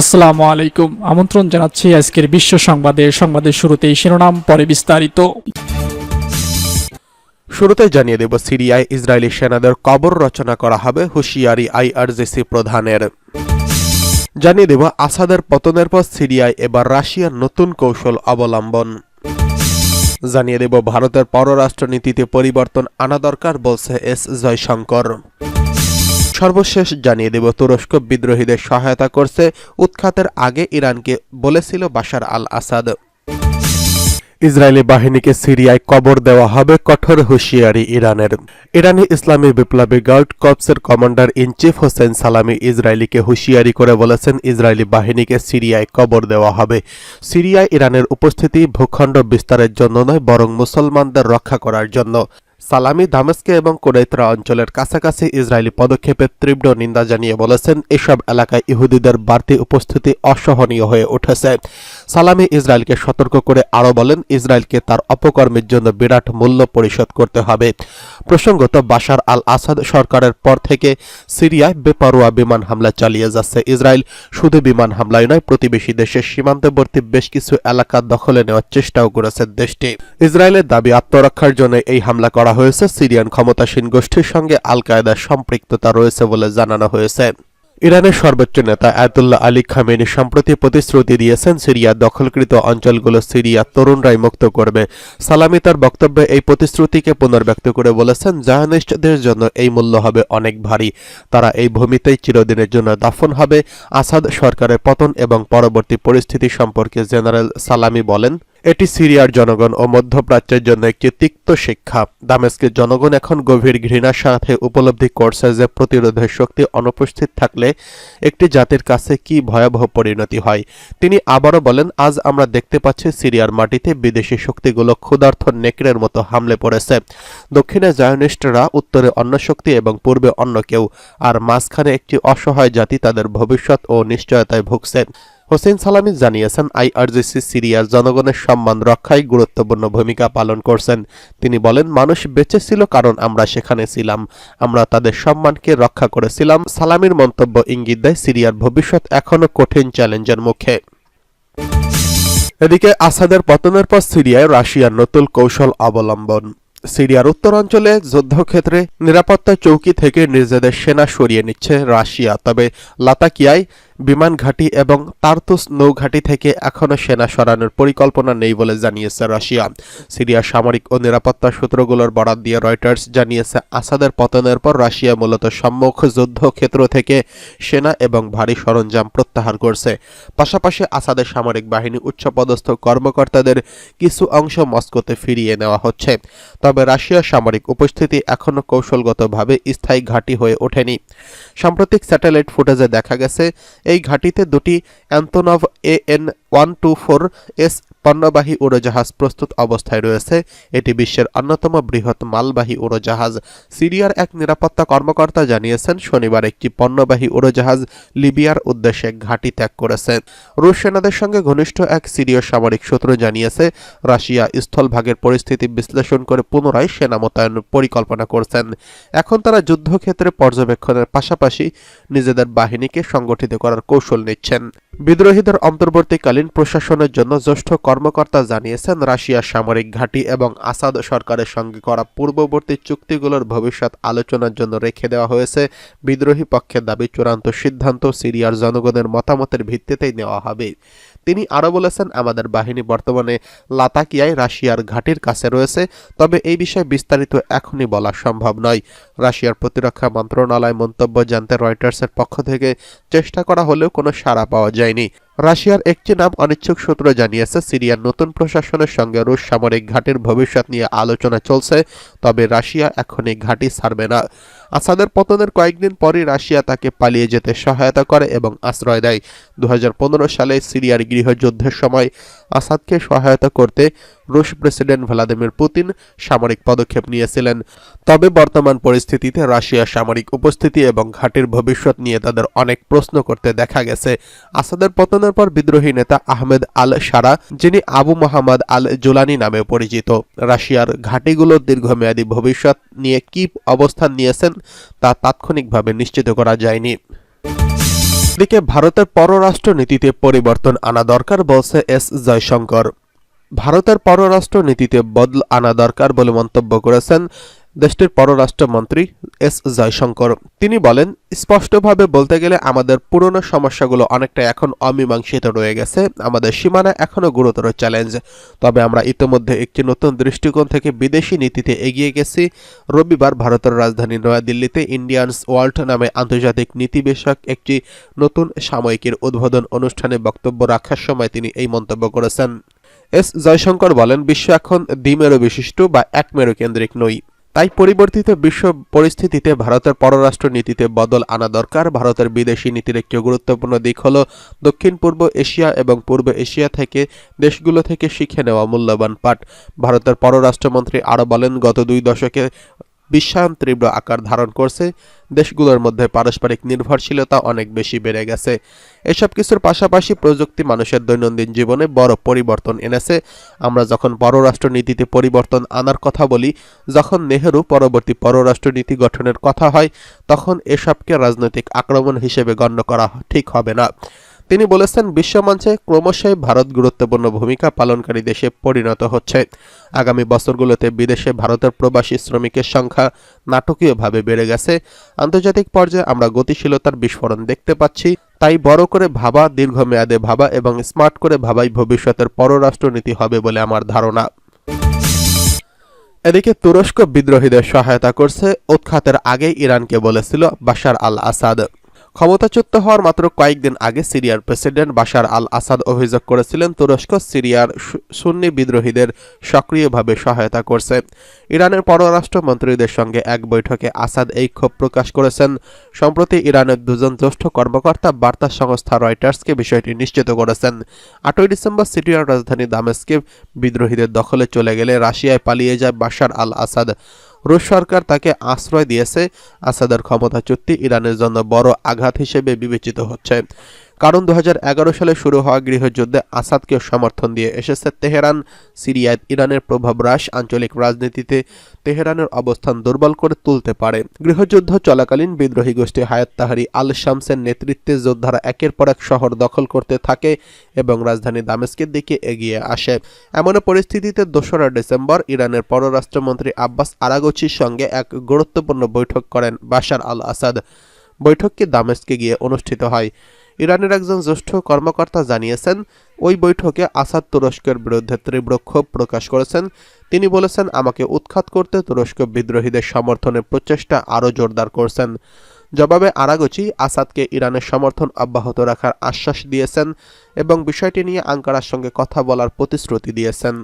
আসসালামু আলাইকুম। আমন্ত্রণ জানাচ্ছি আজকের বিশ্ব সংবাদে। সংবাদের শুরুতেই শিরোনাম, পরে বিস্তারিত। শুরুতে জানিয়ে দেব, সিরিয়ায় ইসরায়েলি সেনাদের কবর রচনা করা হবে হুঁশিয়ারি আইআরজেসি প্রধানের। জানিয়ে দেব, আসাদের পতনের পর সিরিয়ায় এবার রাশিয়ার নতুন কৌশল অবলম্বন। জানিয়ে দেব, ভারতের পররাষ্ট্রনীতিতে পরিবর্তন আনা দরকার, বলছে এস জয়শঙ্কর। সর্বশেষ জানিয়ে দেব, তুরস্ক বিদ্রোহীদের সহায়তা করছে উৎখাতের আগে ইরানকে বলেছিল বাশার আল আসাদ ইসরায়েলি বাহিনীকে সিরিয়ায় কবর দেওয়া হবে কঠোর হুঁশিয়ারি ইরানের। ইরানি ইসলামী বিপ্লবী guard কর্পসের commander in chief Hossein Salami ইসরায়েলিকে হুঁশিয়ারি করে বলেছেন, ইসরায়েলি বাহিনীকে সিরিয়ায় কবর দেওয়া হবে। সিরিয়ায় ইরানের উপস্থিতি ভূখণ্ড বিস্তারের জন্য নয়, বরং মুসলমানদের রক্ষা করার জন্য। সালামি দামেস্কে এবং কোরাইতরা অঞ্চলের কাছাকাছি ইসরায়েলি পদক্ষেপের তীব্র নিন্দা জানিয়ে বলেছেন, এসব এলাকায় ইহুদিদের বাড়তি উপস্থিতি অসহনীয় হয়ে উঠেছে। সালামি ইসরায়েলকে সতর্ক করে আরও বলেন, ইসরায়েলকে তার অপকর্মের জন্য বিরাট মূল্য পরিশোধ করতে হবে। প্রসঙ্গত, বাশার আল আসাদ সরকারের পর থেকে সিরিয়ায় বেপারোয়া বিমান হামলা চালিয়ে যাচ্ছে। ইসরায়েল শুধু বিমান হামলায় নয়, প্রতিবেশী দেশের সীমান্তবর্তী বেশ কিছু এলাকা দখলে নেওয়ার চেষ্টাও করেছে দেশটি। ইসরায়েলের দাবি আত্মরক্ষার জন্য এই হামলা করা হয়েছে। সিরিয়ান ক্ষমতাসীন গোষ্ঠীর সঙ্গে আল কায়দার সম্পৃক্ততা রয়েছে বলে জানানো হয়েছে। ইরানের সর্বোচ্চ নেতা আয়াতুল্লাহ আলী খামেনি সম্প্রতি প্রতিশ্রুতি দিয়েছেন সিরিয়া দখলকৃত অঞ্চলগুলো সিরিয়া তরুণরাই মুক্ত করবে। সালামি তার বক্তব্যে এই প্রতিশ্রুতিকে পুনর্ব্যক্ত করে বলেছেন, জাহানিস্টদের জন্য এই মূল্য হবে অনেক ভারী। তারা এই ভূমিতেই চিরদিনের জন্য দাফন হবে। আসাদ সরকারের পতন এবং পরবর্তী পরিস্থিতি সম্পর্কে জেনারেল সালামি বলেন এটি সিরিয়ার জনগণ ও মধ্যপ্রাচ্যের জন্য একটি তিক্ত শিক্ষা। দামেস্কের জনগণ এখন গভীর ঘৃণার সাথে উপলব্ধি করছে যে প্রতিরোধের শক্তি অনুপস্থিত থাকলে একটি জাতির কাছে কি ভয়াবহ পরিণতি হয়। তিনি আবারও বলেন, আজ আমরা দেখতে পাচ্ছি সিরিয়ার মাটিতে বিদেশি শক্তিগুলো ক্ষুধার্থ নেকড়ের মতো হামলে পড়েছে। দক্ষিণে জায়নিস্টরা, উত্তরে অন্য শক্তি এবং পূর্বে অন্য কেউ, আর মাঝখানে একটি অসহায় জাতি তাদের ভবিষ্যৎ ও নিশ্চয়তায় ভুগছে। হোসেন সালামি জানিয়েছেন, আইআরজিসি সিরিয়ার জনগণের সম্মান রক্ষায় গুরুত্বপূর্ণ ভূমিকা পালন করছেন। তিনি বলেন, মানুষ বেঁচে ছিল কারণ আমরা সেখানে ছিলাম। আমরা তাদের সম্মানকে রক্ষা করেছিলাম। সালামির মন্তব্য ইঙ্গিত দেয়, সিরিয়ার ভবিষ্যৎ এখনও কঠিন চ্যালেঞ্জের মুখে। এদিকে আসাদের পতনের পর সিরিয়ায় রাশিয়ার নতুন কৌশল অবলম্বন। সিরিয়ার উত্তরাঞ্চলে যুদ্ধক্ষেত্রে নিরাপত্তা চৌকি থেকে নিজেদের সেনা সরিয়ে নিচ্ছে রাশিয়া। তবে লাতাকিয়ায় বিমান ঘাঁটি এবং তার্তুস নৌঘাঁটি থেকে এখনও সেনা সরানোর পরিকল্পনা নেই বলে জানিয়েছে রাশিয়া। সিরিয়ার সামরিক ও নিরাপত্তা সূত্রগুলোর বরাত দিয়ে রয়টার্স জানিয়েছে, আসাদের পতনের পর রাশিয়া মূলত সম্মুখ যুদ্ধক্ষেত্র থেকে সেনা এবং ভারী সরঞ্জাম প্রত্যাহার করছে। পাশাপাশি আসাদের সামরিক বাহিনী উচ্চপদস্থ কর্মকর্তাদের কিছু অংশ মস্কোতে ফিরিয়ে নেওয়া হচ্ছে। তবে রাশিয়ার সামরিক উপস্থিতি এখনও কৌশলগতভাবে স্থায়ী ঘাঁটি হয়ে ওঠেনি। সাম্প্রতিক স্যাটেলাইট ফুটেজে দেখা গেছে এই ঘাঁটিতে দুটি Antonov A N one two four S পণ্যবাহী উড়োজাহাজ প্রস্তুত অবস্থায় রয়েছে। এটি বিশ্বের অন্যতম বৃহৎ মালবাহী উড়োজাহাজ। সিরিয়ার এক নিরাপত্তা কর্মকর্তা জানিয়েছেন, শনিবার একটি পণ্যবাহী উড়োজাহাজ লিবিয়ার উদ্দেশ্যে ঘাঁটি ত্যাগ করেছে। রুশ সেনাদের সঙ্গে ঘনিষ্ঠ এক সিরীয় সামরিক সূত্র জানিয়েছে, রাশিয়া স্থলভাগের পরিস্থিতি বিশ্লেষণ করে পুনরায় সেনা মোতায়েনের পরিকল্পনা করছেন। এখন তারা যুদ্ধক্ষেত্রে পর্যবেক্ষণের পাশাপাশি নিজেদের বাহিনীকে সংগঠিত করার কৌশল নিচ্ছেন। বিদ্রোহীদের অন্তর্বর্তীকালীন প্রশাসনের জন্য জ্যেষ্ঠ কর্মকর্তা জানিয়েছেন, রাশিয়ার সামরিক ঘাঁটি এবং আসাদ সরকারের সঙ্গে করা পূর্ববর্তী চুক্তিগুলোর ভবিষ্যৎ আলোচনার জন্য রেখে দেওয়া হয়েছে। বিদ্রোহী পক্ষের দাবি, চূড়ান্ত সিদ্ধান্ত সিরিয়ার জনগণের মতামতের ভিত্তিতেই নেওয়া হবে। তিনি আরও বলেছেন, আমাদের বাহিনী বর্তমানে লাতাকিয়ায় রাশিয়ার ঘাঁটির কাছে রয়েছে, তবে এই বিষয়ে বিস্তারিত এখনই বলা সম্ভব নয়। রাশিয়ার প্রতিরক্ষা মন্ত্রণালয় মন্তব্য জানতে রয়টার্সের পক্ষ থেকে চেষ্টা করা হলেও কোনো সাড়া পাওয়া যায়নি। রাশিয়ার একটি নাম অনিচ্ছুক সূত্র জানিয়েছে, সিরিয়ার নতুন প্রশাসনের সঙ্গে রুশ সামরিক ঘাটির ভবিষ্যৎ নিয়ে আলোচনা চলছে, তবে রাশিয়া এখনই ঘাঁটি ছাড়বে না। আসাদের পতনের কয়েকদিন পরই রাশিয়া তাকে পালিয়ে যেতে সহায়তা করে এবং আশ্রয় দেয়। দু হাজার পনেরো সালে সিরিয়ার গৃহযুদ্ধের সময় আসাদকে সহায়তা করতে রুশ প্রেসিডেন্ট ভ্লাদিমির পুতিন সামরিক পদক্ষেপ নিয়েছিলেন। তবে বর্তমান পরিস্থিতিতে রাশিয়ার সামরিক উপস্থিতি এবং ঘাটির ভবিষ্যৎ নিয়ে তাদের অনেক প্রশ্ন করতে দেখা গেছে। আসাদের পতনের পর বিদ্রোহী নেতা আহমেদ আল সারা, যিনি আবু মোহাম্মদ আল জুলানি নামে পরিচিত, রাশিয়ার ঘাটিগুলোর দীর্ঘমেয়াদী ভবিষ্যৎ নিয়ে কি অবস্থান নিয়েছেন তা তাৎক্ষণিকভাবে নিশ্চিত করা যায়নি। দিকে ভারতের পররাষ্ট্র নীতিতে পরিবর্তন আনা দরকার বলছে এস জয়শঙ্কর। ভারতের পররাষ্ট্র নীতিতে বদল আনা দরকার বলে মন্তব্য করেছেন দেশটির পররাষ্ট্রমন্ত্রী এস জয়শঙ্কর। তিনি বলেন, স্পষ্টভাবে বলতে গেলে আমাদের পুরনো সমস্যাগুলো অনেকটা এখন অমীমাংসিত রয়ে গেছে, আমাদের সীমানা এখনও গুরুতর চ্যালেঞ্জ। তবে আমরা ইতোমধ্যে একটি নতুন দৃষ্টিকোণ থেকে বিদেশি নীতিতে এগিয়ে গেছি। রবিবার ভারতের রাজধানী নয়াদিল্লিতে ইন্ডিয়ানস ওয়ার্ল্ড নামে আন্তর্জাতিক নীতি বিষয়ক একটি নতুন সাময়িকীর উদ্বোধন অনুষ্ঠানে বক্তব্য রাখার সময় তিনি এই মন্তব্য করেছেন। এস জয়শঙ্কর বলেন, বিশ্ব এখন দ্বিমেরু বিশিষ্ট বা একমেরু কেন্দ্রিক নই। তাই পরিবর্তিত বিশ্ব পরিস্থিতিতে ভারতের পররাষ্ট্র নীতিতে বদল আনা দরকার। ভারতের বিদেশি নীতির একটি গুরুত্বপূর্ণ দিক হল দক্ষিণ, পূর্ব এশিয়া এবং পূর্ব এশিয়া থেকে দেশগুলো থেকে শিখে নেওয়া মূল্যবান পাঠ। ভারতের পররাষ্ট্রমন্ত্রী আরও বলেন, গত দুই দশকে বিশ্বায়ন তীব্র আকার ধারণ করছে। দেশগুলোর মধ্যে পারস্পরিক নির্ভরশীলতা অনেক বেশি বেড়ে গেছে। এসব কিছুর পাশাপাশি প্রযুক্তি মানুষের দৈনন্দিন জীবনে বড় পরিবর্তন এনেছে। আমরা যখন পররাষ্ট্রনীতিতে পরিবর্তন আনার কথা বলি, যখন নেহেরু পরবর্তী পররাষ্ট্রনীতি গঠনের কথা হয়, তখন এসবকে রাজনৈতিক আক্রমণ হিসেবে গণ্য করা ঠিক হবে না। তিনি বলেছেন বিশ্বমঞ্চে ক্রমশই ভারত গুরুত্বপূর্ণ ভূমিকা পালনকারী দেশে পরিণত হচ্ছে। আগামী বছরগুলোতে বিদেশে ভারতের প্রবাসী শ্রমিকের সংখ্যা নাটকীয়ভাবে বেড়ে গেছে। আন্তর্জাতিক পর্যায়ে আমরা গতিশীলতার বিস্ফোরণ দেখতে পাচ্ছি। তাই বড় করে ভাবা, দীর্ঘমেয়াদে ভাবা এবং স্মার্ট করে ভাবাই ভবিষ্যতের পররাষ্ট্রনীতি হবে বলে আমার ধারণা। এদিকে তুরস্ক বিদ্রোহীদের সহায়তা করছে। উৎখাতের আগেই ইরানকে বলেছিল, বাশার আল আসাদ ক্ষমতাচ্যুত হওয়ার মাত্র কয়েকদিন আগে সিরিয়ার প্রেসিডেন্ট বাশার আল আসাদ অভিযোগ করেছিলেন, তুরস্ক, সিরিয়ার সুন্নি বিদ্রোহীদের সক্রিয়ভাবে সহায়তা করছে। ইরানের পররাষ্ট্রমন্ত্রীদের সঙ্গে এক বৈঠকে আসাদ এই ক্ষোভ প্রকাশ করেছেন। সম্প্রতি ইরানের দুজন জ্যেষ্ঠ কর্মকর্তা বার্তা সংস্থা রয়টার্সকে বিষয়টি নিশ্চিত করেছেন। আটই ডিসেম্বর সিরিয়ার রাজধানী দামেস্কে বিদ্রোহীদের দখলে চলে গেলে রাশিয়ায় পালিয়ে যায় বাশার আল আসাদ রুশ সরকার তাকে আশ্রয় দিয়েছে। আসাদের ক্ষমতাচ্যুতি ইরানের জন্য বড় আঘাত হিসেবে বিবেচিত হচ্ছে। কারণ দু হাজার এগারো সালে শুরু হওয়া গৃহযুদ্ধে আসাদকে সমর্থন দিয়ে এসেছে তেহরান। সিরিয়ায় ইরানের প্রভাব হ্রাস, আঞ্চলিক রাজনীতিতে তেহরানের অবস্থান দুর্বল করে তুলতে পারে। গৃহযুদ্ধ চলাকালীন বিদ্রোহী গোষ্ঠী হায়াত তাহারি আল শামসের নেতৃত্বে যোদ্ধারা একের পর এক শহর দখল করতে থাকে এবং রাজধানী দামেস্কের দিকে এগিয়ে আসে। এমন পরিস্থিতিতে দোসরা ডিসেম্বর ইরানের পররাষ্ট্রমন্ত্রী আব্বাস আরাগচির সঙ্গে এক গুরুত্বপূর্ণ বৈঠক করেন বাশার আল আসাদ বৈঠকটি দামেস্কে গিয়ে অনুষ্ঠিত হয়। ইরানের একজন জ্যেষ্ঠ কর্মকর্তা জানিয়েছেন, ওই বৈঠকে আসাদ তুরস্কের বিরুদ্ধে তীব্র ক্ষোভ প্রকাশ করেছেন। তিনি বলেছেন, আমাকে উৎখাত করতে তুরস্ক বিদ্রোহীদের সমর্থনের প্রচেষ্টা আরও জোরদার করছেন। জবাবে আরাগচি আসাদকে ইরানের সমর্থন অব্যাহত রাখার আশ্বাস দিয়েছেন এবং বিষয়টি নিয়ে আঙ্কারার সঙ্গে কথা বলার প্রতিশ্রুতি দিয়েছেন।